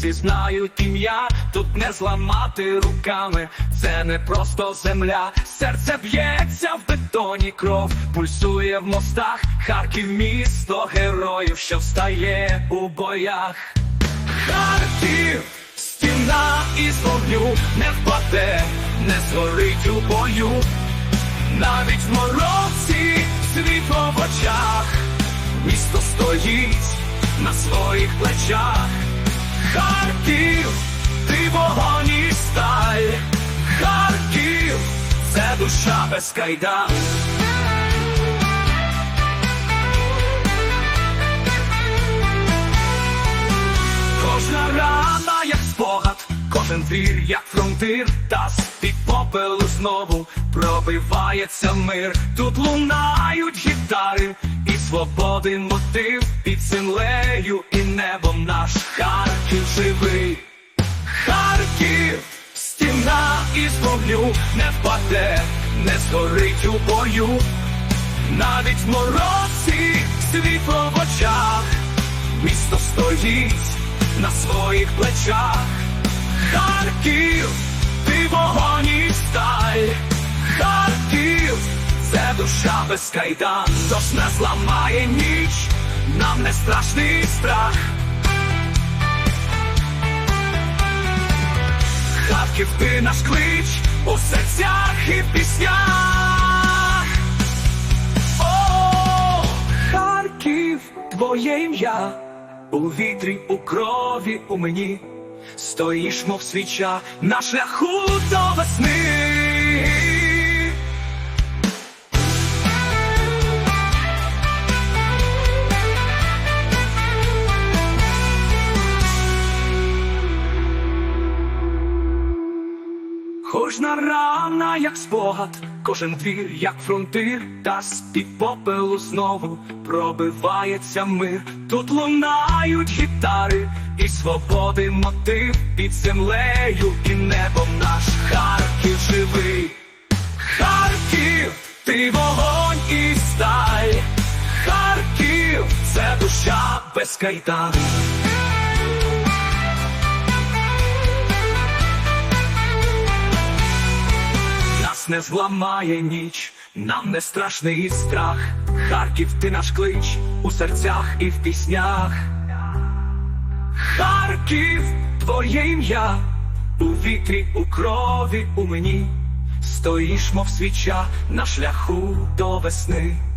всі знають ім'я, тут не зламати руками, це не просто земля, серце б'ється в бетоні, кров пульсує в мостах, Харків місто героїв, що встає у боях. Харків, стіна із вогню не впаде, не згорить у бою, навіть в морозі світло в очах, місто стоїть на своїх плечах. Харків, ти вогонь і сталь, Харків, це душа без кайдан. Кожна рана, як спогад, кожен двір, як фронтир, та з-під попелу знову пробивається мир. Тут лунають гітари, свободи мотив під землею і небом наш Харків живий. Харків, стіна із вогню не впаде, не згорить у бою. Навіть морозі світло в очах, місто стоїть на своїх плечах. Харків, ти вогонь і сталь, душа без кайдан, тож не зламає ніч, нам не страшний страх. Харків, ти наш клич у серцях і піснях. О, Харків, твоє ім'я, у вітрі, у крові, у мені. Стоїш, мов свіча на шляху до весни. Кожна рана, як спогад, кожен двір, як фронтир, та з-під попелу знову пробивається мир. Тут лунають гітари, і свободи мотив під землею і небом наш Харків живий. Харків, ти вогонь і сталь, Харків, це душа без кайдан. Не зламає ніч, нам не страшний страх. Харків, ти наш клич у серцях і в піснях. Харків, твоє ім'я, у вітрі, у крові, у мені. Стоїш, мов свіча на шляху до весни.